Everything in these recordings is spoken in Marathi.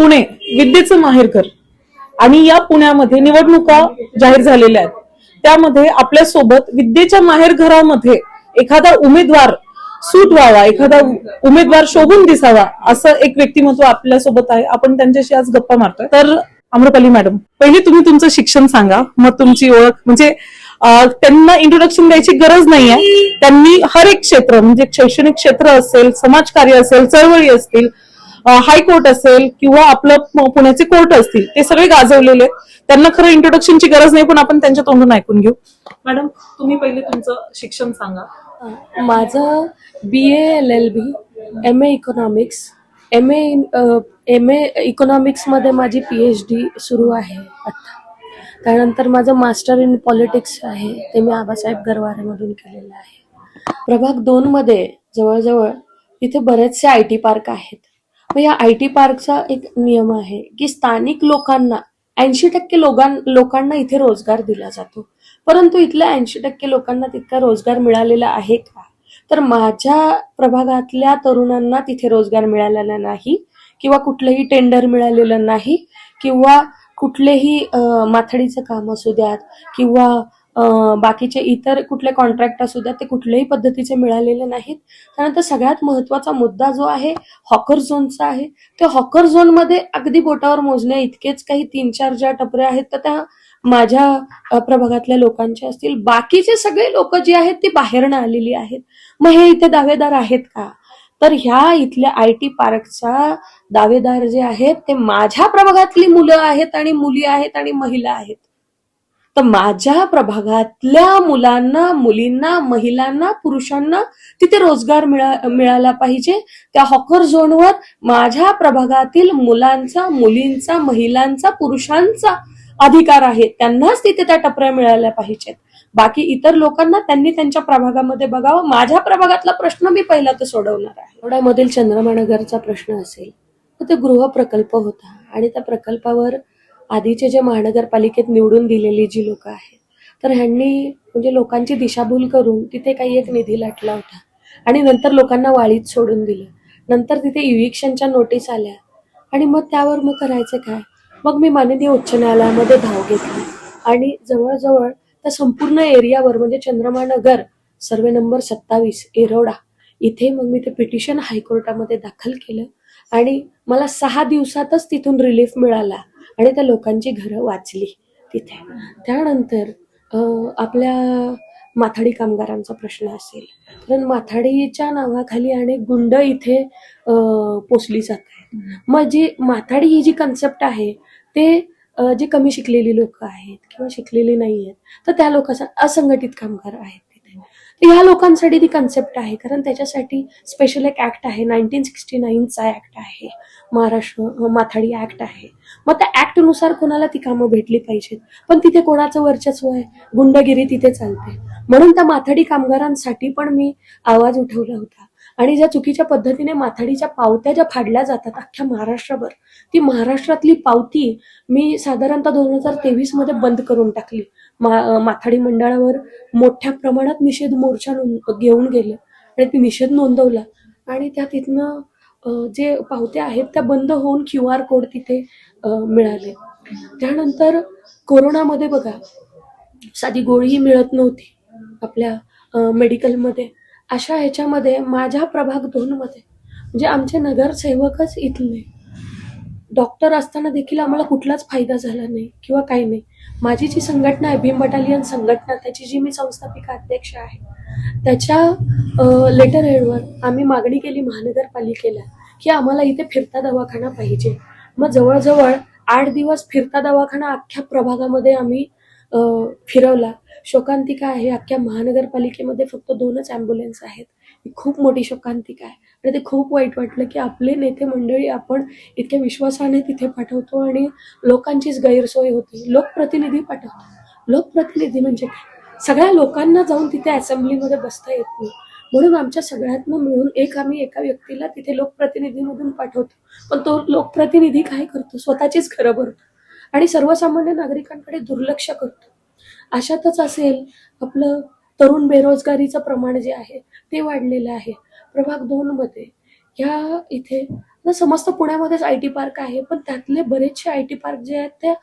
पुणे विद्येचं माहेरघर आणि या पुण्यामध्ये निवडणुका जाहीर झालेल्या आहेत. त्यामध्ये आपल्यासोबत विद्येच्या माहेरघरामध्ये एखादा उमेदवार सूट व्हावा एखादा उमेदवार शोभून दिसावा असं एक व्यक्तिमत्व आपल्यासोबत आहे. आपण त्यांच्याशी आज गप्पा मारतोय. तर आम्रपाली मॅडम पहिले तुम्ही तुमचं शिक्षण सांगा. मग तुमची ओळख. म्हणजे त्यांना इंट्रोडक्शन द्यायची गरज नाहीये. त्यांनी हर एक क्षेत्र म्हणजे शैक्षणिक क्षेत्र असेल समाजकार्य असेल चळवळी असतील हायकोर्ट असेल किंवा आपलं पुण्याचे कोर्ट असतील ते सगळे गाजवलेले आहेत. त्यांना खरं इंट्रोडक्शनची गरज नाही पण आपण त्यांच्या तोंडून ऐकून घेऊ. मॅडम तुम्ही पहिले तुमचं शिक्षण सांगा. माझं B L L B M A economics M A M A इकॉनॉमिक्समध्ये माझी पी एच डी सुरू आहे आत्ता त्यानंतर माझं मास्टर इन पॉलिटिक्स आहे ते मी आबासाहेब गरवारेमधून केलेलं आहे. प्रभाग दोनमध्ये जवळजवळ इथे बरेचसे आय टी पार्क आहेत. मग या आय टी पार्कचा एक नियम आहे की स्थानिक लोकांना ऐंशी टक्के लोकां लोकांना इथे रोजगार दिला जातो. परंतु इथल्या ऐंशी टक्के लोकांना तितका रोजगार मिळालेला आहे का? तर माझ्या प्रभागातल्या तरुणांना तिथे रोजगार मिळालेला नाही किंवा कुठलंही टेंडर मिळालेलं नाही किंवा कुठलेही माथडीचं काम असू द्यात किंवा बाकीचे इतर कुठले कॉन्ट्रॅक्ट असू द्या ते कुठल्याही पद्धतीचे मिळालेले नाहीत. त्यानंतर सगळ्यात महत्त्वाचा मुद्दा जो आहे हॉकर झोनचा आहे. ते हॉकर झोनमध्ये अगदी बोटावर मोजण्या इतकेच काही तीन चार ज्या टपऱ्या आहेत तर त्या माझ्या प्रभागातल्या लोकांच्या असतील. बाकीचे सगळे लोक जे आहेत ती बाहेरनं आलेली आहेत. मग हे इथे दावेदार आहेत का? तर ह्या इथल्या आय टी पार्कचा दावेदार जे आहेत ते माझ्या प्रभागातली मुलं आहेत आणि मुली आहेत आणि महिला आहेत. तर माझ्या प्रभागातल्या मुलांना मुलींना महिलांना पुरुषांना तिथे रोजगार मिळा मिळाला पाहिजे. त्या हॉकर झोनवर माझ्या प्रभागातील मुलांचा मुलींचा महिलांचा पुरुषांचा अधिकार आहे. त्यांनाच तिथे त्या टपऱ्या मिळाल्या पाहिजेत. बाकी इतर लोकांना त्यांनी त्यांच्या प्रभागामध्ये बघावं. माझ्या प्रभागातला प्रश्न मी पहिला तर सोडवणार आहे. एवढ्यामधील चंद्रमानगरचा प्रश्न असेल तर ते गृह प्रकल्प होता आणि त्या प्रकल्पावर आधीचे जे महानगरपालिकेत निवडून दिलेली जी लोक आहेत तर ह्यांनी म्हणजे लोकांची दिशाभूल करून तिथे काही एक निधी लाटला होता. आणि नंतर लोकांना वाळीत सोडून दिलं. नंतर तिथे इव्हिक्शनच्या नोटीस आल्या. आणि मग त्यावर मग करायचं काय? मग मी माननीय उच्च न्यायालयामध्ये धाव घेतली. आणि जवळजवळ त्या संपूर्ण एरियावर म्हणजे चंद्रमा नगर सर्वे नंबर सत्तावीस एरोडा इथे मग मी ते पिटिशन हायकोर्टामध्ये दाखल केलं. आणि मला सहा दिवसातच तिथून रिलीफ मिळाला. आणि त्या लोकांची घरं वाचली तिथे. त्यानंतर आपल्या माथाडी कामगारांचा प्रश्न असेल. कारण माथाडीच्या नावाखाली अनेक गुंड इथे पोचली जात आहेत. मग जी माथाडी ही जी कन्सेप्ट आहे ते जे कमी शिकलेली लोक आहेत किंवा शिकलेली नाही आहेत तर त्या लोकांचा असंघटित कामगार आहेत. ह्या लोकांसाठी ती कन्सेप्ट आहे. कारण त्याच्यासाठी स्पेशल एक ऍक्ट आहे. नाईन्टीन सिक्स्टी नाईनचा ऍक्ट आहे. महाराष्ट्र माथाडी ऍक्ट आहे. मग त्या ऍक्टनुसार कोणाला ती कामं भेटली पाहिजेत? पण तिथे कोणाचं वर्चस्व आहे? गुंडगिरी तिथे चालते. म्हणून त्या माथाडी कामगारांसाठी पण मी आवाज उठवला होता. आणि ज्या चुकीच्या पद्धतीने माथाडीच्या पावत्या ज्या फाडल्या जातात अख्ख्या महाराष्ट्रभर ती महाराष्ट्रातली पावती मी साधारणतः दोन हजार तेवीसमध्ये बंद करून टाकली. माथाडी मंडळावर मोठ्या प्रमाणात निषेध मोर्चा नोंद घेऊन गेले. आणि ती निषेध नोंदवला. आणि त्या तिथनं जे पावत्या आहेत त्या बंद होऊन क्यू आर कोड तिथे मिळाले. त्यानंतर कोरोनामध्ये बघा साधी गोळीही मिळत नव्हती आपल्या मेडिकलमध्ये. अशा ह्याच्यामध्ये माझ्या प्रभाग दोनमध्ये म्हणजे आमचे नगरसेवकच इथले. डॉक्टर असताना देखील आम्हाला कुठलाच फायदा झाला नाही किंवा काही नाही. माझी जी संघटना आहे भीम बटालियन संघटना त्याची जी मी संस्थापिका अध्यक्ष आहे त्याच्या लेटर हेडवर आम्ही मागणी केली महानगरपालिकेला की आम्हाला इथे फिरता दवाखाना पाहिजे. मग जवळजवळ आठ दिवस फिरता दवाखाना अख्ख्या प्रभागामध्ये आम्ही फिरवला. शोकांतिका आहे अख्ख्या महानगरपालिकेमध्ये फक्त दोनच ॲम्ब्युलन्स आहेत. ही खूप मोठी शोकांतिका आहे. आणि ते खूप वाईट वाटलं की आपले नेते मंडळी आपण इतक्या विश्वासाने तिथे पाठवतो आणि लोकांचीच गैरसोय होती. लोकप्रतिनिधी पाठवतो लोकप्रतिनिधी म्हणजे काय? सगळ्या लोकांना जाऊन तिथे असेंब्लीमध्ये बसता येत नाही. म्हणून आमच्या सगळ्यातनं मिळून एक आम्ही एका व्यक्तीला तिथे लोकप्रतिनिधीमधून पाठवतो. पण तो लोकप्रतिनिधी काय करतो? स्वतःचीच खरं भरतो आणि सर्वसामान्य नागरिकांकडे दुर्लक्ष करतो. अशातच असेल आपलं तरुण बेरोजगारीचं प्रमाण जे आहे ते वाढलेलं आहे. प्रभाग दोन मध्ये. ह्या इथे समस्त पुण्यामध्येच आय टी पार्क आहे पण त्यातले बरेचसे आय टी पार्क जे आहेत ते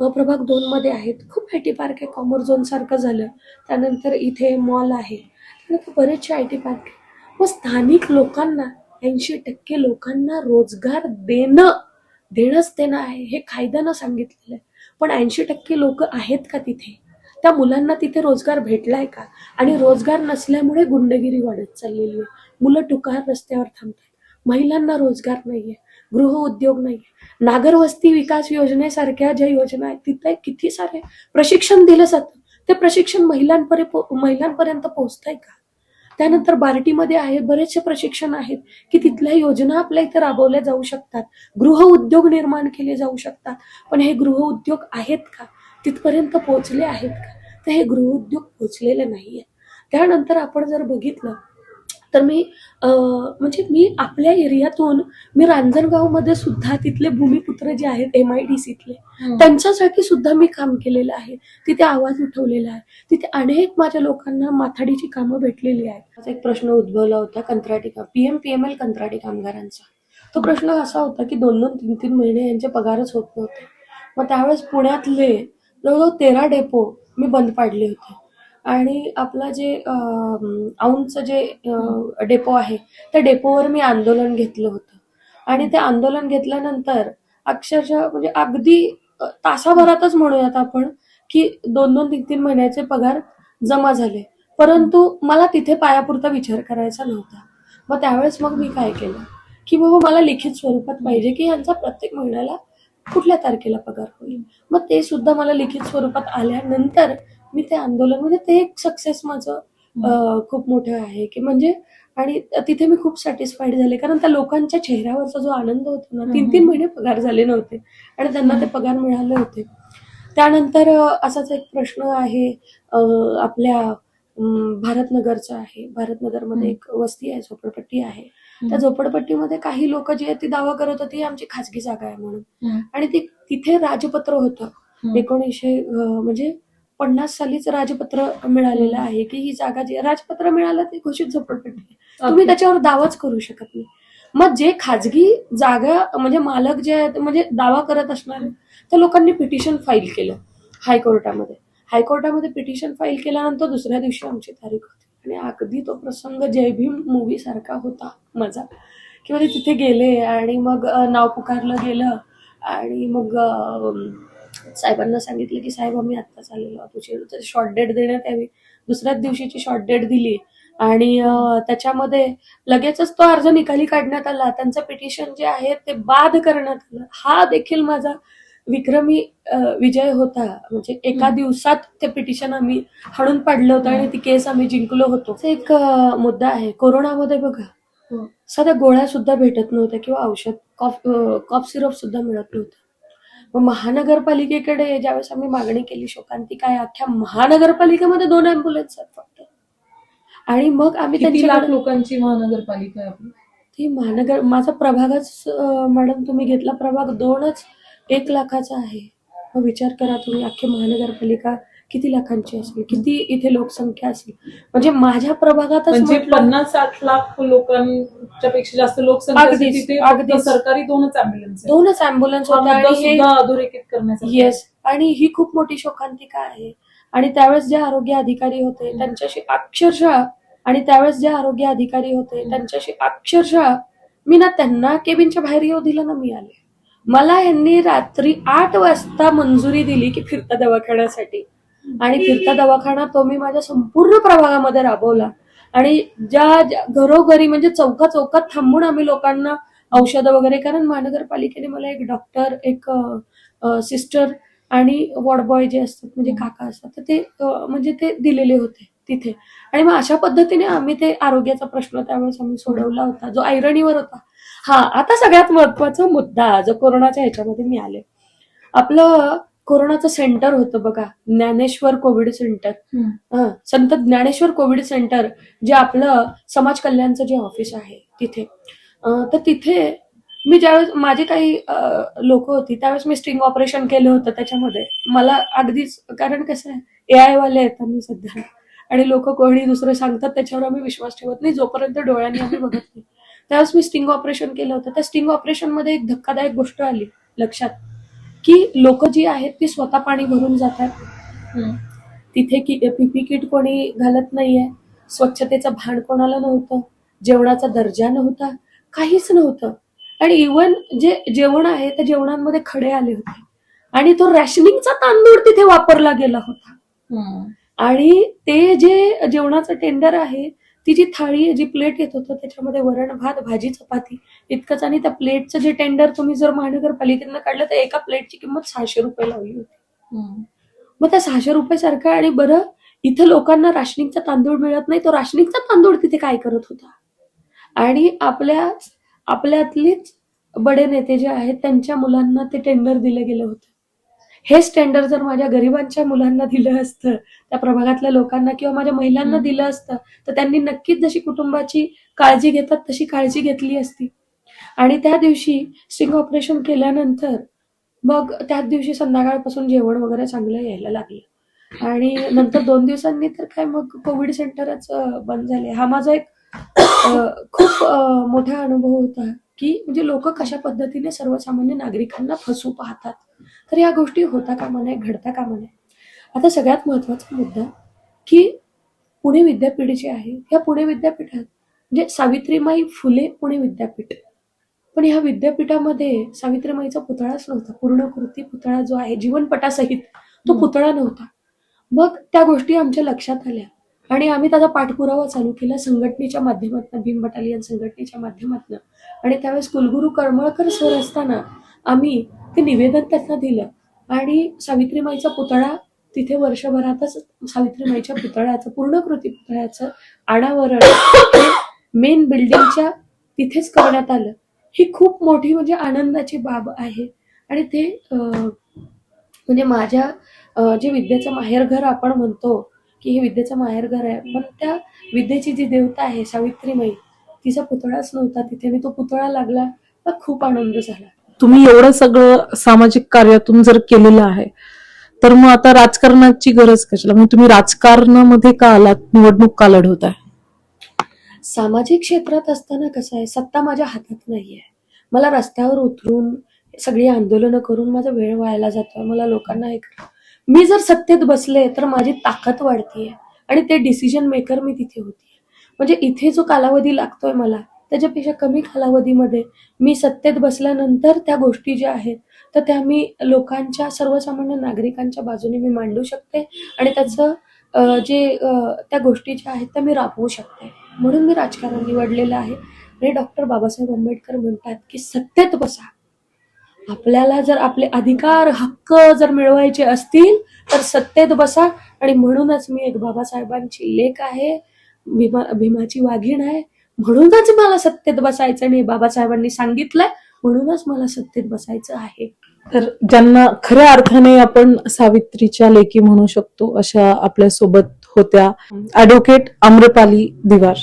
प्रभाग दोन मध्ये आहेत. खूप आय टी पार्क आहे कॉमर झोन सारखं झालं. त्यानंतर इथे मॉल आहे. त्यानंतर बरेचसे आय टी पार्क आहे. मग स्थानिक लोकांना ऐंशी टक्के लोकांना रोजगार देणं देणंच देणं आहे हे कायद्यानं सांगितलेलं आहे. पण ऐंशी टक्के लोक आहेत का तिथे? त्या मुलांना तिथे रोजगार भेटलाय का? आणि रोजगार नसल्यामुळे गुंडगिरी वाढत चाललेली आहे. मुलं टुकार रस्त्यावर थांबतात. महिलांना रोजगार नाहीये गृह उद्योग नाहीये. नागर वस्ती विकास योजनेसारख्या ज्या योजना आहेत तिथे किती सारे प्रशिक्षण दिलं जातं. ते प्रशिक्षण महिलांपर्यंत महिलांपर्यंत पोहोचतंय का? त्यानंतर बार्टीमध्ये आहे बरेचसे प्रशिक्षण आहेत की तिथल्या योजना आपल्या इथे राबवल्या जाऊ शकतात. गृह उद्योग निर्माण केले जाऊ शकतात. पण हे गृह उद्योग आहेत का? तिथपर्यंत पोहोचले आहेत का? तर हे गृह उद्योग पोहोचलेले नाहीये त्यानंतर आपण जर बघितलं तर मी म्हणजे मी आपल्या एरियातून मी रांजणगावमध्ये सुद्धा तिथले भूमिपुत्र जे आहेत एम आय डी सीतले त्यांच्यासाठी सुद्धा मी काम केलेलं आहे. तिथे आवाज उठवलेला आहे. तिथे अनेक माझ्या लोकांना माथाडीची कामं भेटलेली आहेत. माझा एक प्रश्न उद्भवला होता कंत्राटी काम पीएम पीएमएल कंत्राटी कामगारांचा. तो प्रश्न असा होता की दोन दोन तीन तीन महिने यांचे पगारच होत नव्हते. मग त्यावेळेस पुण्यातले जवळजवळ तेरा डेपो मी बंद पाडले होते. आणि आपला जे अं, औंधचं जे डेपो आहे त्या डेपोवर मी आंदोलन घेतलं होतं. आणि ते आंदोलन घेतल्यानंतर अक्षरशः म्हणजे अगदी तासाभरातच म्हणूयात आपण की दोन दोन तीन तीन महिन्याचे पगार जमा झाले. परंतु मला तिथे पायापुरता विचार करायचा नव्हता. मग त्यावेळेस मग मी काय केलं? की बाबा मला लिखित स्वरूपात पाहिजे की यांचा प्रत्येक महिन्याला कुठल्या तारखेला पगार होईल? मग ते सुद्धा मला लिखित स्वरूपात आल्यानंतर मी ते आंदोलन म्हणजे ते एक सक्सेस माझं खूप मोठं आहे. की म्हणजे आणि तिथे मी खूप सॅटिस्फाईड झाले. कारण त्या लोकांच्या चेहऱ्यावरचा जो आनंद होता ना तीन तीन महिने पगार झाले नव्हते. आणि त्यांना ते पगार मिळाले होते. त्यानंतर असाच एक प्रश्न आहे आपल्या भारतनगरचा आहे. भारतनगरमध्ये एक वस्ती आहे झोपडपट्टी आहे. त्या झोपडपट्टीमध्ये काही लोक जी आहेत ती दावा करत होती आमची खाजगी जागा आहे म्हणून. आणि ती तिथे राजपत्र होतं. एकोणीसशे म्हणजे पन्नास सालीच राजपत्र मिळालेलं आहे की ही जागा जी राजपत्र मिळालं ती घोषित झोपडपट्टी. तुम्ही त्याच्यावर दावाच करू शकत नाही. मग जे खाजगी जागा म्हणजे मालक जे आहेत म्हणजे दावा करत असणारे त्या लोकांनी पिटिशन फाईल केलं हायकोर्टामध्ये. हायकोर्टामध्ये पिटिशन फाईल केल्यानंतर दुसऱ्या दिवशी आमची तारीख होती. आणि अगदी तो प्रसंग जय भीम मूवी सारखा होता माझा. किंवा ते तिथे गेले आणि मग नाव पुकारलं गेलं आणि मग साहेबांना सांगितलं की साहेब आम्ही आत्ताच आलेलो तुझी शॉर्ट डेट देण्यात यावी. दुसऱ्याच दिवशीची शॉर्ट डेट दिली. आणि त्याच्यामध्ये लगेचच तो अर्ज निकाली काढण्यात आला. त्यांचं पिटिशन जे आहे ते बाद करण्यात आलं. हा देखील माझा विक्रमी विजय होता. म्हणजे एका दिवसात ते पिटिशन आम्ही हाणून पाडलं होतं आणि ती केस आम्ही जिंकलो होतो. एक मुद्दा आहे. कोरोनामध्ये बघा हो. साध्या गोळ्या सुद्धा भेटत नव्हत्या किंवा औषध कॉफ कॉफ सिरप सुद्धा मिळत नव्हतं. मग महानगरपालिकेकडे ज्यावेळेस आम्ही मागणी केली शोकांतिका अख्ख्या महानगरपालिकेमध्ये दोन अँब्युलन्स आहेत फक्त. आणि मग आम्ही त्यांच्याकडे लोकांची महानगरपालिका आहे आपली? ती महानगर माझा प्रभागच मॅडम तुम्ही घेतला प्रभाग दोनच एक लाखाचा आहे. मग विचार करा तुम्ही अख्खी महानगरपालिका किती लाखांची असेल किती इथे लोकसंख्या असेल. म्हणजे माझ्या प्रभागातच म्हणजे पन्नास साठ लाख लोकांच्या पेक्षा जास्त लोकसंख्या तिथे अगदीच. सरकारी दोनच अँब्युलन्स दोनच अँब्युलन्स अधोरेखित करण्यासाठी. येस आणि ही खूप मोठी शोकांतिका आहे. आणि त्यावेळेस जे आरोग्य अधिकारी होते त्यांच्याशी अक्षरशः आणि त्यावेळेस जे आरोग्य अधिकारी होते त्यांच्याशी अक्षरशः मी ना त्यांना केबिनच्या बाहेर येऊ दिलं ना मी आले. मला यांनी रात्री आठ वाजता मंजुरी दिली की फिरता दवाखान्यासाठी. आणि फिरता दवाखाना तो मी माझ्या संपूर्ण प्रभागामध्ये राबवला. आणि ज्या घरोघरी म्हणजे चौका चौकात थांबून आम्ही लोकांना औषधं वगैरे कारण महानगरपालिकेने मला एक डॉक्टर एक सिस्टर आणि वॉर्ड बॉय जे असतात म्हणजे काका असतात तर ते म्हणजे ते दिलेले होते तिथे. आणि मग अशा पद्धतीने आम्ही ते आरोग्याचा प्रश्न त्यावेळेस आम्ही सोडवला होता जो ऐरणीवर होता. हा आता सगळ्यात महत्त्वाचा मुद्दा जो कोरोनाच्या ह्याच्यामध्ये मी आले. आपलं कोरोनाचं सेंटर होतं बघा ज्ञानेश्वर कोविड सेंटर. हं, संत ज्ञानेश्वर कोविड सेंटर जे आपलं समाज कल्याणचं जे ऑफिस आहे तिथे. तर तिथे मी ज्यावेळेस माझे काही लोक होती त्यावेळेस मी स्ट्रिंग ऑपरेशन केलं होतं त्याच्यामध्ये. मला अगदीच कारण कसं आहे ए आय वाले आहेत आम्ही सध्या. आणि लोक कोणी दुसरं सांगतात त्याच्यावर आम्ही विश्वास ठेवत नाही जोपर्यंत डोळ्यांनी आम्ही बघत नाही. त्यावेळेस मी स्टिंग ऑपरेशन केलं होतं. त्या स्टिंग ऑपरेशनमध्ये एक धक्कादायक गोष्ट आली लक्षात. की लोक जी आहेत ती स्वतः पाणी भरून जातात. तिथे की पीपी किट कोणी घालत नाहीये. स्वच्छतेचं भान कोणाला नव्हतं. जेवणाचा दर्जा नव्हता. काहीच नव्हतं. आणि इवन जे जेवण आहे त्या जेवणांमध्ये खडे आले होते. आणि तो रॅशनिंगचा तांदूळ तिथे वापरला गेला होता. आणि ते जे जेवणाचं टेंडर आहे ती जी थाळी जी प्लेट येत होतं त्याच्यामध्ये वरण भात भाजी चपाती इतकंच. आणि त्या प्लेटचं जे टेंडर तुम्ही जर महानगरपालिकेनं काढलं तर एका प्लेटची किंमत सहाशे रुपये लावली होती. मग त्या सहाशे रुपये सारखं आणि बरं इथं लोकांना राशनिंगचा तांदूळ मिळत नाही तो राशनिंगचा तांदूळ तिथे काय करत होता? आणि आपल्या आपल्यातलेच बडे नेते जे आहेत त्यांच्या मुलांना ते टेंडर दिलं गेलं होतं. हेच टेंडर जर माझ्या गरिबांच्या मुलांना दिलं असतं त्या प्रभागातल्या लोकांना किंवा माझ्या महिलांना दिलं असतं तर त्यांनी नक्कीच जशी कुटुंबाची काळजी घेतात तशी काळजी घेतली असती. आणि त्या दिवशी स्टिंग ऑपरेशन केल्यानंतर मग त्याच दिवशी संध्याकाळपासून जेवण वगैरे चांगलं यायला लागलं. आणि नंतर दोन दिवसांनी तर काय मग कोविड सेंटरच बंद झाले. हा माझा एक खूप मोठा अनुभव होता की म्हणजे लोक कशा पद्धतीने सर्वसामान्य नागरिकांना फसू पाहतात. तर या गोष्टी होता कामा नये घडता कामा नये. आता सगळ्यात महत्त्वाचा मुद्दा की पुणे विद्यापीठ जे आहे या पुणे विद्यापीठात म्हणजे सावित्रीमाई फुले पुणे विद्यापीठ. पण ह्या विद्यापीठामध्ये सावित्रीमाईचा पुतळाच नव्हता. पूर्णकृती पुतळा जो आहे जीवनपटासहित तो. पुतळा नव्हता. मग त्या गोष्टी आमच्या लक्षात आल्या आणि आम्ही त्याचा पाठपुरावा चालू केला संघटनेच्या माध्यमातून भीम बटालियन संघटनेच्या माध्यमातून. आणि त्यावेळेस कुलगुरू करमळकर सर असताना आम्ही ते निवेदन त्यांना दिलं. आणि सावित्रीमाईचा पुतळा तिथे वर्षभरातच सावित्रीमाईच्या पुतळ्याचं पूर्णकृती पुतळ्याचं अनावरण मेन बिल्डिंगच्या तिथेच करण्यात आलं. ही खूप मोठी म्हणजे आनंदाची बाब आहे. आणि ते म्हणजे माझ्या जे विद्येचं माहेरघर आपण म्हणतो की हे विद्येचं माहेरघर आहे पण त्या विद्येची जी देवता आहे सावित्रीमाई तिचा पुतळाच नव्हता. तिथे आणि तो पुतळा लागला तर खूप आनंद झाला. तुम्ही एवढं सगळं सामाजिक कार्यातून जर केलेलं आहे तर मग आता राजकारणाची गरज कशाला? मग तुम्ही राजकारणामध्ये का आलात? निवडणूक का लढवत आहे? सामाजिक क्षेत्रात असताना कसं आहे सत्ता माझ्या हातात नाहीये. मला रस्त्यावर उतरून सगळी आंदोलनं करून माझा वेळ व्हायला जातोय. मला लोकांना हे मी जर सत्तेत बसले तर माझी ताकद वाढतीये. आणि ते डिसिजन मेकर मी तिथे होतीये. म्हणजे इथे जो कालावधी लागतोय मला त्याच्यापेक्षा कमी कालावधीमध्ये मी सत्तेत बसल्यानंतर त्या गोष्टी ज्या आहेत तर त्या मी लोकांच्या सर्वसामान्य नागरिकांच्या बाजूने मी मांडू शकते आणि त्याचं जे त्या गोष्टी ज्या आहेत त्या मी राबवू शकते. म्हणून मी राजकारण निवडलेलं आहे. आणि डॉक्टर बाबासाहेब आंबेडकर म्हणतात की सत्तेत बसा. आपल्याला जर आपले अधिकार हक्क जर मिळवायचे असतील तर सत्तेत बसा. आणि म्हणूनच मी एक बाबासाहेबांची लेख आहे भीमा भीमाची वाघीण आहे. म्हणूनच मला सत्तेत बसायचं नाही बाबासाहेबांनी सांगितलंय म्हणूनच मला सत्तेत बसायचं आहे. तर ज्यांना खऱ्या अर्थाने आपण सावित्रीच्या लेखी म्हणू शकतो अशा आपल्यासोबत होत्या ऍडव्होकेट आम्रपाली दिवार.